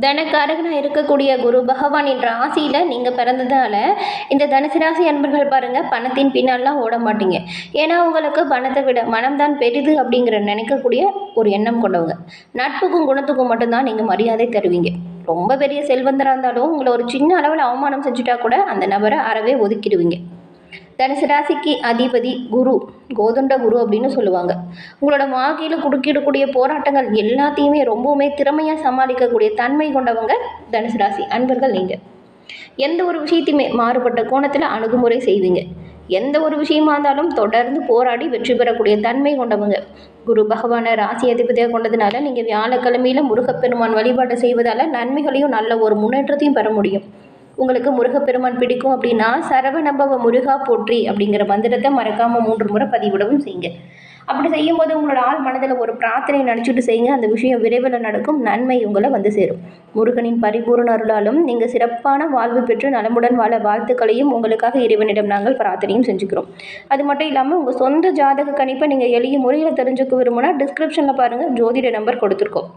தனக்காரகனாக இருக்கக்கூடிய குரு பகவான் என்ற ராசியில் நீங்கள் பிறந்ததால் இந்த தனுசு ராசி அன்பர்கள் பாருங்கள் பணத்தின் பின்னாலாம் ஓட மாட்டீங்க. ஏன்னா உங்களுக்கு பணத்தை விட மனம்தான் பெரிது அப்படிங்கிற நினைக்கக்கூடிய ஒரு எண்ணம் கொண்டவங்க. நட்புக்கும் குணத்துக்கும் மட்டும்தான் நீங்கள் மரியாதை தருவீங்க. ரொம்ப பெரிய செல்வந்தராக இருந்தாலும் உங்களை ஒரு சின்ன அளவில் அவமானம் செஞ்சுட்டா கூட அந்த நபரை அறவே ஒதுக்கிடுவீங்க. தனுசு ராசிக்கு அதிபதி குரு கோதுண்ட குரு அப்படின்னு சொல்லுவாங்க. உங்களோட வாழ்க்கையில் குறுக்கிடக்கூடிய போராட்டங்கள் எல்லாத்தையுமே ரொம்பவுமே திறமையாக சமாளிக்கக்கூடிய தன்மை கொண்டவங்க தனுசு ராசி அன்பர்கள் நீங்கள் எந்த ஒரு விஷயத்தையுமே மாறுபட்ட கோணத்தில் அணுகுமுறை செய்வீங்க. எந்த ஒரு விஷயமா இருந்தாலும் தொடர்ந்து போராடி வெற்றி பெறக்கூடிய தன்மை கொண்டவங்க. குரு பகவானை ராசி அதிபதியாக கொண்டதுனால நீங்கள் வியாழக்கிழமையில் முருகப்பெருமான் வழிபாடு செய்வதால் நன்மைகளையும் நல்ல ஒரு முன்னேற்றத்தையும் பெற முடியும். உங்களுக்கு முருகப்பெருமான் பிடிக்கும் அப்படின்னா சரவணபவ முருகா போற்றி அப்படிங்கிற மந்திரத்தை மறக்காமல் மூன்று முறை பதிவிடவும் செய்யுங்க. அப்படி செய்யும்போது உங்களோட ஆள் மனதில் ஒரு பிரார்த்தனை நினச்சிட்டு செய்யுங்க. அந்த விஷயம் விரைவில் நடக்கும். நன்மை உங்களை வந்து சேரும். முருகனின் பரிபூர்ண அருளாலும் நீங்கள் சிறப்பான வாழ்வு பெற்று நலமுடன் வாழ வாழ்த்துக்களையும் உங்களுக்காக இறைவனிடம் நாங்கள் பிரார்த்தனையும் செஞ்சுக்கிறோம். அது மட்டும் இல்லாமல் உங்கள் சொந்த ஜாதக கணிப்பை நீங்கள் எளிய முறையில் தெரிஞ்சுக்க விரும்புனா டிஸ்கிரிப்ஷனில் பாருங்கள் ஜோதிட நம்பர் கொடுத்துருக்கோம்.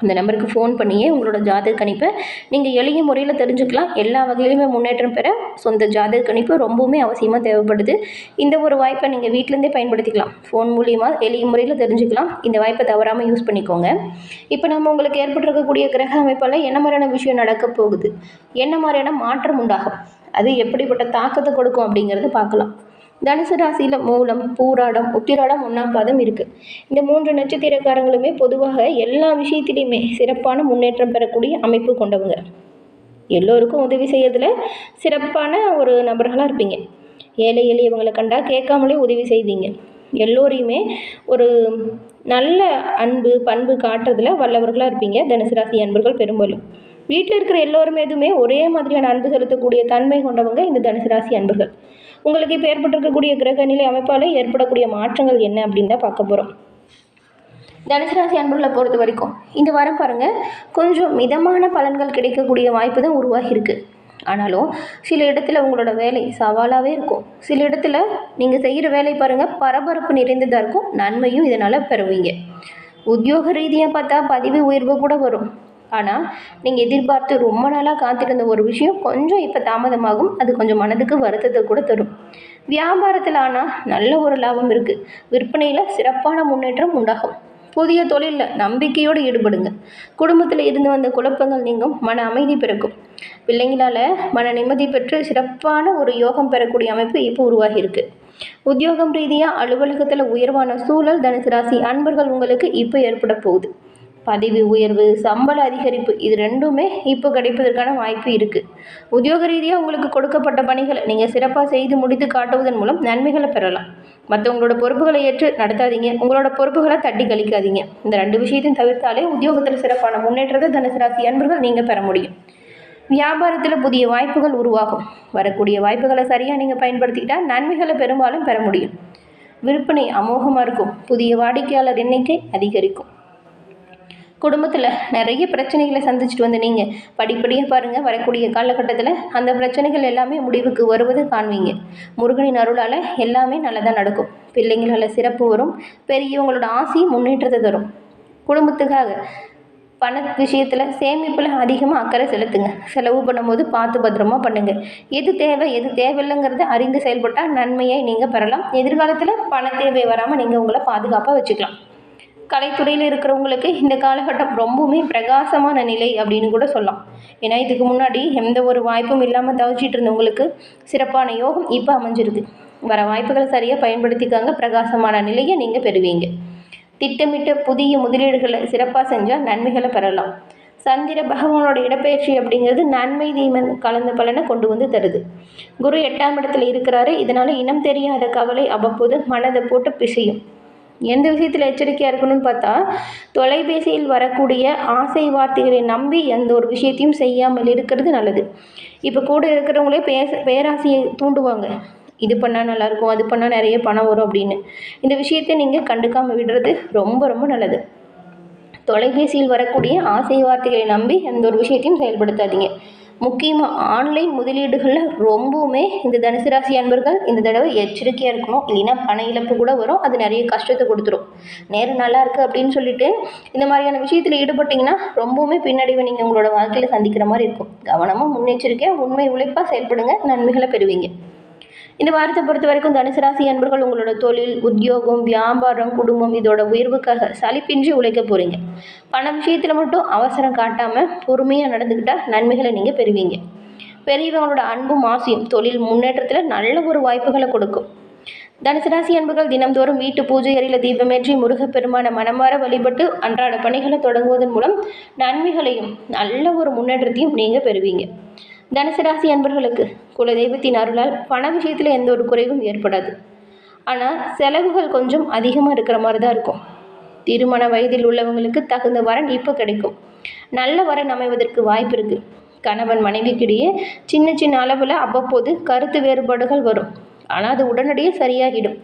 அந்த நம்பருக்கு ஃபோன் பண்ணியே உங்களோட ஜாதக கணிப்பை நீங்கள் எளிய முறையில் தெரிஞ்சுக்கலாம். எல்லா வகையிலுமே முன்னேற்றம் பெற சொந்த ஜாதக கணிப்பு ரொம்பவுமே அவசியமாக தேவைப்படுது. இந்த ஒரு வாய்ப்பை நீங்கள் வீட்டிலேருந்தே பயன்படுத்திக்கலாம். ஃபோன் மூலியமாக எளிய முறையில் தெரிஞ்சுக்கலாம். இந்த வாய்ப்பை தவறாமல் யூஸ் பண்ணிக்கோங்க. இப்போ நம்ம உங்களுக்கு ஏற்பட்டிருக்கக்கூடிய கிரக அமைப்பால் என்ன மாதிரியான விஷயம் நடக்க போகுது? என்ன மாதிரியான மாற்றம் உண்டாகும்? அது எப்படிப்பட்ட தாக்கத்தை கொடுக்கும் அப்படிங்கிறத பார்க்கலாம். தனுசு ராசியில் மூலம் பூராடம் உத்திராடம் ஒன்றாம் பாதம் இருக்குது இந்த மூன்று நட்சத்திரக்காரங்களுமே பொதுவாக எல்லா விஷயத்திலையுமே சிறப்பான முன்னேற்றம் பெறக்கூடிய அமைப்பு கொண்டவங்க. எல்லோருக்கும் உதவி செய்யறதுல சிறப்பான ஒரு நபர்களாக இருப்பீங்க. ஏழை எளியவங்களை கண்டால் கேட்காமலே உதவி செய்வீங்க. எல்லோரையுமே ஒரு நல்ல அன்பு பண்பு காட்டுறதுல வல்லவர்களாக இருப்பீங்க. தனுசு ராசி அன்பர்கள் பெரும்பாலும். வீட்டில் இருக்கிற எல்லோருமே எதுவுமே ஒரே மாதிரியான அன்பு செலுத்தக்கூடிய தன்மை கொண்டவங்க இந்த தனுசு ராசி அன்பர்கள். உங்களுக்கு இப்போ ஏற்பட்டிருக்கக்கூடிய கிரக நிலை அமைப்பால் ஏற்படக்கூடிய மாற்றங்கள் என்ன அப்படின்னு தான் பார்க்க போகிறோம் தனுசு அன்புள்ள அன்பர்களை பொறுத்த வரைக்கும் இந்த வாரம் பாருங்கள் கொஞ்சம் மிதமான பலன்கள் கிடைக்கக்கூடிய வாய்ப்பு தான் உருவாகியிருக்கு. ஆனாலும் சில இடத்துல உங்களோட வேலை சவாலாகவே இருக்கும். சில இடத்துல நீங்கள் செய்கிற வேலை பாருங்கள் பரபரப்பு நிறைந்ததாக இருக்கும். நன்மையும் இதனால் பெறுவீங்க. உத்தியோக ரீதியாக பார்த்தா பதவி உயர்வு கூட வரும். ஆனால் நீங்கள் எதிர்பார்த்து ரொம்ப நாளாக காத்திருந்த ஒரு விஷயம் கொஞ்சம் இப்போ தாமதமாகும். அது கொஞ்சம் மனதுக்கு வருத்தத்தை கூட தரும். வியாபாரத்தில் ஆனால் நல்ல ஒரு லாபம் இருக்குது விற்பனையில் சிறப்பான முன்னேற்றம் உண்டாகும். புதிய தொழிலில் நம்பிக்கையோடு ஈடுபடுங்க. குடும்பத்தில் இருந்து வந்த குழப்பங்கள் நீங்கும். மன அமைதி பிறக்கும். பிள்ளைங்களால் மன நிம்மதி பெற்று சிறப்பான ஒரு யோகம் பெறக்கூடிய அமைப்பு இப்போ உருவாகியிருக்கு உத்தியோகம் ரீதியாக அலுவலகத்தில் உயர்வான சூழல் தனுசு ராசி அன்பர்கள் உங்களுக்கு இப்போ ஏற்பட போகுது. பதவி உயர்வு சம்பள அதிகரிப்பு இது ரெண்டுமே இப்போ கிடைப்பதற்கான வாய்ப்பு இருக்குது உத்தியோக ரீதியாக உங்களுக்கு கொடுக்கப்பட்ட பணிகளை நீங்கள் சிறப்பாக செய்து முடித்து காட்டுவதன் மூலம் நன்மைகளை பெறலாம். மற்றவங்களோட பொறுப்புகளை ஏற்று நடத்தாதீங்க. உங்களோட பொறுப்புகளை தட்டி கழிக்காதீங்க. இந்த ரெண்டு விஷயத்தையும் தவிர்த்தாலே உத்தியோகத்தில் சிறப்பான முன்னேற்றத்தை தனுசு ராசி அன்பர்கள் நீங்கள் பெற முடியும். வியாபாரத்தில் புதிய வாய்ப்புகள் உருவாகும். வரக்கூடிய வாய்ப்புகளை சரியாக நீங்கள் பயன்படுத்திக்கிட்டால் நன்மைகளை பெரும்பாலும் பெற முடியும். விற்பனை அமோகமாக இருக்கும். புதிய வாடிக்கையாளர் எண்ணிக்கை அதிகரிக்கும். குடும்பத்தில் நிறைய பிரச்சனைகளை சந்திச்சுட்டு வந்து நீங்கள் படிப்படியாக பாருங்கள் வரக்கூடிய காலகட்டத்தில் அந்த பிரச்சனைகள் எல்லாமே முடிவுக்கு வருவதை காண்பீங்க. முருகனின் அருளால் எல்லாமே நல்லதாக நடக்கும். பிள்ளைங்களால் சிறப்பு வரும். பெரியவங்களோட ஆசையும் முன்னேற்றத்தை தரும். குடும்பத்துக்காக பண விஷயத்தில் சேமிப்பில் அதிகமாக அக்கறை செலுத்துங்க. செலவு பண்ணும்போது பார்த்து பத்திரமா பண்ணுங்கள் எது தேவை எது தேவையில்லைங்கிறத அறிந்து செயல்பட்டால் நன்மையை நீங்கள் பெறலாம். எதிர்காலத்தில் பண தேவை வராமல் நீங்கள் உங்களை பாதுகாப்பாக வச்சுக்கலாம். கலைத்துறையில் இருக்கிறவங்களுக்கு இந்த காலகட்டம் ரொம்பவுமே பிரகாசமான நிலை அப்படின்னு கூட சொல்லலாம். ஏன்னா இதுக்கு முன்னாடி எந்த ஒரு வாய்ப்பும் இல்லாமல் தவிச்சிட்டு இருந்தவங்களுக்கு சிறப்பான யோகம் இப்போ அமைஞ்சிருக்கு. வர வாய்ப்புகளை சரியாக பயன்படுத்திக்காங்க. பிரகாசமான நிலையை நீங்கள் பெறுவீங்க. திட்டமிட்ட புதிய முதலீடுகளை சிறப்பாக செஞ்சால் நன்மைகளை பெறலாம். சந்திர பகவானோட இடப்பெயர்ச்சி அப்படிங்கிறது நன்மை தீமன் கலந்த பலனை கொண்டு வந்து தருது. குரு எட்டாம் இடத்துல இருக்கிறாரு. இதனால் இனம் தெரியாத கவலை அவ்வப்போது மனதை போட்டு பிசையும். எந்த விஷயத்தில் எச்சரிக்கையாக இருக்கணும்னு பார்த்தா தொலைபேசியில் வரக்கூடிய ஆசை வார்த்தைகளை நம்பி எந்த ஒரு விஷயத்தையும் செய்யாமல் இருக்கிறது நல்லது. இப்போ கூட இருக்கிறவங்களே பேச பேராசையை தூண்டுவாங்க. இது பண்ணால் நல்லாயிருக்கும் அது பண்ணால் நிறைய பணம் வரும் அப்படின்னு. இந்த விஷயத்தை நீங்கள் கண்டுக்காமல் விடுறது ரொம்ப ரொம்ப நல்லது. தொலைபேசியில் வரக்கூடிய ஆசை வார்த்தைகளை நம்பி எந்த ஒரு விஷயத்தையும் செயல்படுத்தாதீங்க. முக்கியமாக ஆன்லைன் முதலீடுகளில் ரொம்பவுமே இந்த தனுசு ராசி அன்பர்கள் இந்த தடவை எச்சரிக்கையாக இருக்கணும். இல்லைன்னா பண இழப்பு கூட வரும். அது நிறைய கஷ்டத்தை கொடுத்துரும். நேரம் நல்லா இருக்குது அப்படின்னு சொல்லிட்டு இந்த மாதிரியான விஷயத்தில் ஈடுபட்டிங்கன்னா ரொம்பவுமே பின்னடைவை நீங்கள் உங்களோட வாழ்க்கையில் சந்திக்கிற மாதிரி இருக்கும். கவனமாக முன்னெச்சரிக்கையாக உண்மை உழைப்பாக செயல்படுங்க. நன்மைகளை பெறுவீங்க. இந்த வாரத்தை பொறுத்த வரைக்கும் தனுசு ராசி அன்பர்கள் உங்களோட தொழில் உத்தியோகம் வியாபாரம் குடும்பம் இதோட உயர்வுக்காக சலிப்பின்றி உழைக்க போகிறீங்க பண விஷயத்தில் மட்டும் அவசரம் காட்டாமல் பொறுமையாக நடந்துக்கிட்டால் நன்மைகளை நீங்கள் பெறுவீங்க. பெரியவங்களோட அன்பும் ஆசையும் தொழில் முன்னேற்றத்தில் நல்ல ஒரு வாய்ப்புகளை கொடுக்கும். தனுசு ராசி தினம்தோறும் வீட்டு பூஜை அறையில் தீபமேற்றி முருகப்பெருமான மனமாற வழிபட்டு அன்றாட பணிகளை தொடங்குவதன் மூலம் நன்மைகளையும் நல்ல ஒரு முன்னேற்றத்தையும் நீங்கள் பெறுவீங்க. தனுசு ராசி அன்பர்களுக்கு குலதெய்வத்தின் அருளால் பண விஷயத்தில் எந்த ஒரு குறைவும் ஏற்படாது. ஆனால் செலவுகள் கொஞ்சம் அதிகமாக இருக்கிற மாதிரி தான் இருக்கும். திருமண வயதில் உள்ளவங்களுக்கு தகுந்த வரன் இப்போ கிடைக்கும். நல்ல வரன் அமைவதற்கு வாய்ப்பு இருக்குது கணவன் மனைவிக்கிடையே சின்ன சின்ன அளவில் அவ்வப்போது கருத்து வேறுபாடுகள் வரும். ஆனால் அது உடனடியே சரியாகிடும்.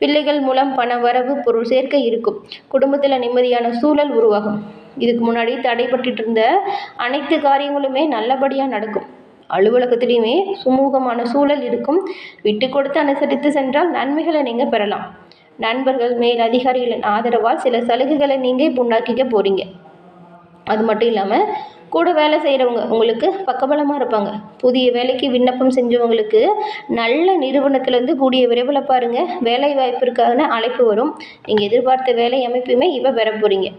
பிள்ளைகள் மூலம் பண வரவு பொருள் சேர்க்கை இருக்கும். குடும்பத்தில் நிம்மதியான சூழல் உருவாகும். இதுக்கு முன்னாடி தடைப்பட்டுட்டு இருந்த அனைத்து காரியங்களுமே நல்லபடியாக நடக்கும். அலுவலகத்திலையுமே சுமூகமான சூழல் இருக்கும். விட்டு கொடுத்து அனுசரித்து சென்றால் நன்மைகளை நீங்கள் பெறலாம். நண்பர்கள் மேல் அதிகாரிகளின் ஆதரவால் சில சலுகைகளை நீங்கள் இப்போ உண்டாக்கிக்க போகிறீங்க அது மட்டும் இல்லாமல் கூட வேலை செய்கிறவங்க உங்களுக்கு பக்கபலமாக இருப்பாங்க. புதிய வேலைக்கு விண்ணப்பம் செஞ்சவங்களுக்கு நல்ல நிறுவனத்திலேருந்து கூடிய விரைவில் பாருங்கள் வேலை வாய்ப்பிற்கான அழைப்பு வரும். நீங்கள் எதிர்பார்த்த வேலை அமைப்புமே இப்போ பெற போகிறீங்க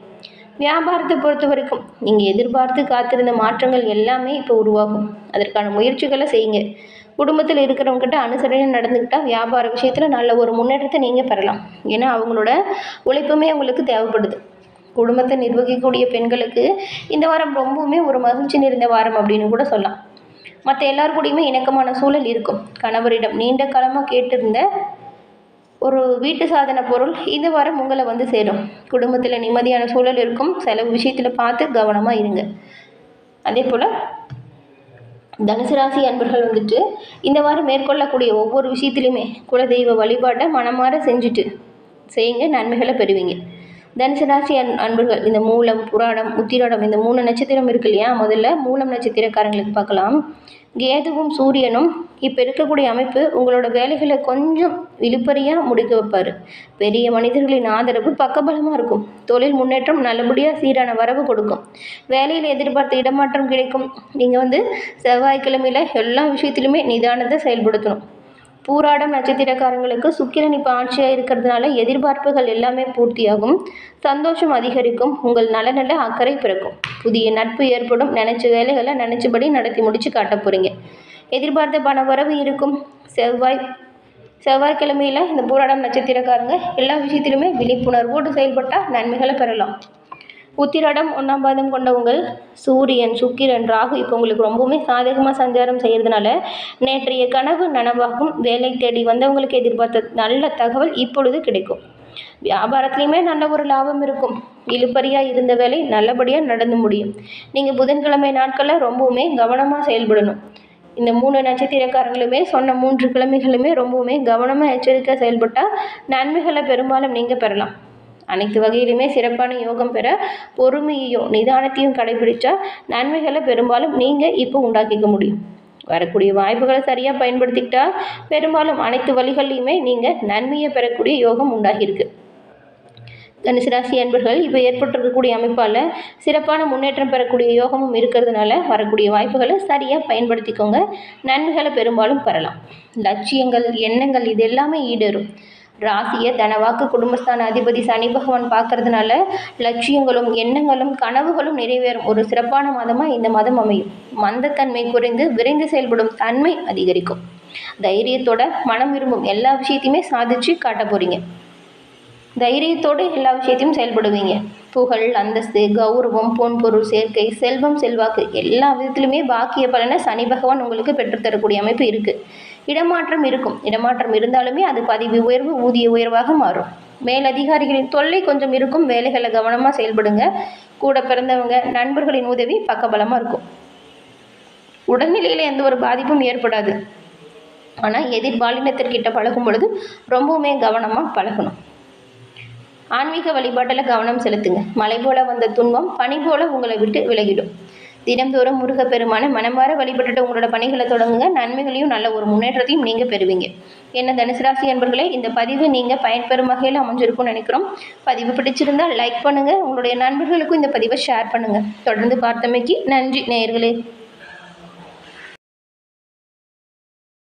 வியாபாரத்தை பொறுத்த வரைக்கும் நீங்கள் எதிர்பார்த்து காத்திருந்த மாற்றங்கள் எல்லாமே இப்போ உருவாகும். அதற்கான முயற்சிகளை செய்யுங்க. குடும்பத்தில் இருக்கிறவங்ககிட்ட அனுசரணை நடந்துக்கிட்டால் வியாபார விஷயத்தில் நல்ல ஒரு முன்னேற்றத்தை நீங்கள் பெறலாம். ஏன்னா அவங்களோட உழைப்புமே உங்களுக்கு தேவைப்படுது. குடும்பத்தை நிர்வகிக்கக்கூடிய பெண்களுக்கு இந்த வாரம் ரொம்பவுமே ஒரு மகிழ்ச்சி நிறைந்த வாரம் அப்படின்னு கூட சொல்லலாம். மற்ற எல்லார் கூடயுமே இணக்கமான சூழல் இருக்கும். கணவரிடம் நீண்ட காலமாக கேட்டிருந்த ஒரு வீட்டு சாதன பொருள் இந்த வாரம் உங்களை வந்து சேரும். குடும்பத்தில் நிம்மதியான சூழல் இருக்கும். செலவு விஷயத்தில் பார்த்து கவனமாக இருங்க. அதே போல் தனுசு ராசி அன்பர்கள் வந்துட்டு இந்த வாரம் மேற்கொள்ளக்கூடிய ஒவ்வொரு விஷயத்துலையுமே குலதெய்வ வழிபாட்டை மனமாற செஞ்சுட்டு செய்யுங்க. நன்மைகளை பெறுவீங்க. தனுசு ராசி அன் அன்பர்கள் இந்த மூலம் புராடம் உத்திராடம் இந்த மூணு நட்சத்திரம் இருக்கு இல்லையா? முதல்ல மூலம் நட்சத்திரக்காரங்களுக்கு பார்க்கலாம். கேதுவும் சூரியனும் இப்போ இருக்கக்கூடிய அமைப்பு உங்களோட வேலைகளை கொஞ்சம் இழுப்பறியாக முடிக்க வைப்பார். பெரிய மனிதர்களின் ஆதரவு பக்கபலமாக இருக்கும். தொழில் முன்னேற்றம் நல்லபடியாக சீரான வரவு கொடுக்கும். வேலையில் எதிர்பார்த்த இடமாற்றம் கிடைக்கும். நீங்கள் வந்து செவ்வாய்க்கிழமையில் எல்லா விஷயத்திலுமே நிதானத்தை செயல்படுத்தணும். பூராடம் நட்சத்திரக்காரங்களுக்கு சுக்கிரன் இப்போ ஆட்சியாக இருக்கிறதுனால எதிர்பார்ப்புகள் எல்லாமே பூர்த்தியாகும். சந்தோஷம் அதிகரிக்கும். உங்கள் நலனில் அக்கறை பிறக்கும். புதிய நட்பு ஏற்படும். நினச்ச வேலைகளை நினச்சபடி நடத்தி முடித்து காட்ட போகிறீங்க எதிர்பார்த்த பண வரவு இருக்கும். செவ்வாய் செவ்வாய்க்கிழமையில் இந்த பூராடம் நட்சத்திரக்காரங்க எல்லா விஷயத்திலுமே விழிப்புணர்வோடு செயல்பட்டால் நன்மைகளை பெறலாம். உத்திரடம் ஒன்றாம் பாதம் கொண்டவங்கள் சூரியன் சுக்கிரன் ராகு இப்போ உங்களுக்கு ரொம்பவுமே சாதகமாக சஞ்சாரம் செய்கிறதுனால நேற்றைய கனவு நனவாகும். வேலை தேடி வந்தவங்களுக்கு எதிர்பார்த்த நல்ல தகவல் இப்பொழுது கிடைக்கும். வியாபாரத்துலேயுமே நல்ல ஒரு லாபம் இருக்கும். இழுப்பறியாக இருந்த வேலை நல்லபடியாக நடந்து முடியும். நீங்கள் புதன்கிழமை நாட்களில் ரொம்பவுமே கவனமாக செயல்படணும். இந்த மூணு நட்சத்திரக்காரங்களுமே சொன்ன மூன்று கிழமைகளுமே ரொம்பவுமே கவனமாக எச்சரிக்கை செயல்பட்டால் நன்மைகளை பெரும்பாலும் நீங்கள் பெறலாம். அனைத்து வகையிலுமே சிறப்பான யோகம் பெற பொறுமையையும் நிதானத்தையும் கடைபிடிச்சா நன்மைகளை பெரும்பாலும் நீங்கள் இப்போ உண்டாக்கிக்க முடியும். வரக்கூடிய வாய்ப்புகளை சரியாக பயன்படுத்திக்கிட்டா பெரும்பாலும் அனைத்து வழிகள்லையுமே நீங்கள் நன்மையை பெறக்கூடிய யோகம் உண்டாகியிருக்கு. தனுசுராசி அன்பர்கள் இப்போ ஏற்பட்டிருக்கக்கூடிய அமைப்பால் சிறப்பான முன்னேற்றம் பெறக்கூடிய யோகமும் இருக்கிறதுனால வரக்கூடிய வாய்ப்புகளை சரியாக பயன்படுத்திக்கோங்க. நன்மைகளை பெரும்பாலும் பெறலாம். லட்சியங்கள் எண்ணங்கள் இது எல்லாமே ஈடேறும். ராசியை தனவாக்கு குடும்பஸ்தான அதிபதி சனி பகவான் பார்க்கறதுனால லட்சியங்களும் எண்ணங்களும் கனவுகளும் நிறைவேறும். ஒரு சிறப்பான மாதமாக இந்த மாதம் அமையும். மந்தத்தன்மை குறைந்து விரைந்து செயல்படும் தன்மை அதிகரிக்கும். தைரியத்தோட மனம் விரும்பும் எல்லா விஷயத்தையுமே சாதிச்சு காட்ட போகிறீங்க தைரியத்தோடு எல்லா விஷயத்தையும் செயல்படுவீங்க. புகழ் அந்தஸ்து கௌரவம் பொன் பொருள் சேர்க்கை செல்வம் செல்வாக்கு எல்லா விதத்திலுமே பாக்கிய பலனை சனி பகவான் உங்களுக்கு பெற்றுத்தரக்கூடிய அமைப்பு இருக்குது இடமாற்றம் இருக்கும். இடமாற்றம் இருந்தாலுமே அது பதவி உயர்வு ஊதிய உயர்வாக மாறும். மேலதிகாரிகளின் தொல்லை கொஞ்சம் இருக்கும். வேலைகளை கவனமாக செயல்படுங்க. கூட பிறந்தவங்க நண்பர்களின் உதவி பக்கபலமாக இருக்கும். உடல்நிலையில் எந்த ஒரு பாதிப்பும் ஏற்படாது. ஆனால் எதிர்பாலினத்திற்கிட்ட பழகும் பொழுது ரொம்பவுமே கவனமாக பழகணும். ஆன்மீக வழிபாட்டில் கவனம் செலுத்துங்க. மலை போல வந்த துன்பம் பனி போல உங்களை விட்டு விலகிடும். தினம்தோறும் முருகப்பெருமான மனமாற வழிபட்டுட்டு உங்களோட பணிகளை தொடங்குங்க. நன்மைகளையும் நல்ல ஒரு முன்னேற்றத்தையும் நீங்கள் பெறுவீங்க. என்ன தனுசு ராசி அன்பர்களே இந்த பதிவு நீங்கள் பயன்பெறும் வகையில் அமைஞ்சிருக்கும்னு நினைக்கிறோம். பதிவு பிடிச்சிருந்தால் லைக் பண்ணுங்கள் உங்களுடைய நண்பர்களுக்கும் இந்த பதிவை ஷேர் பண்ணுங்கள் தொடர்ந்து பார்த்தமைக்கு நன்றி நேயர்களே.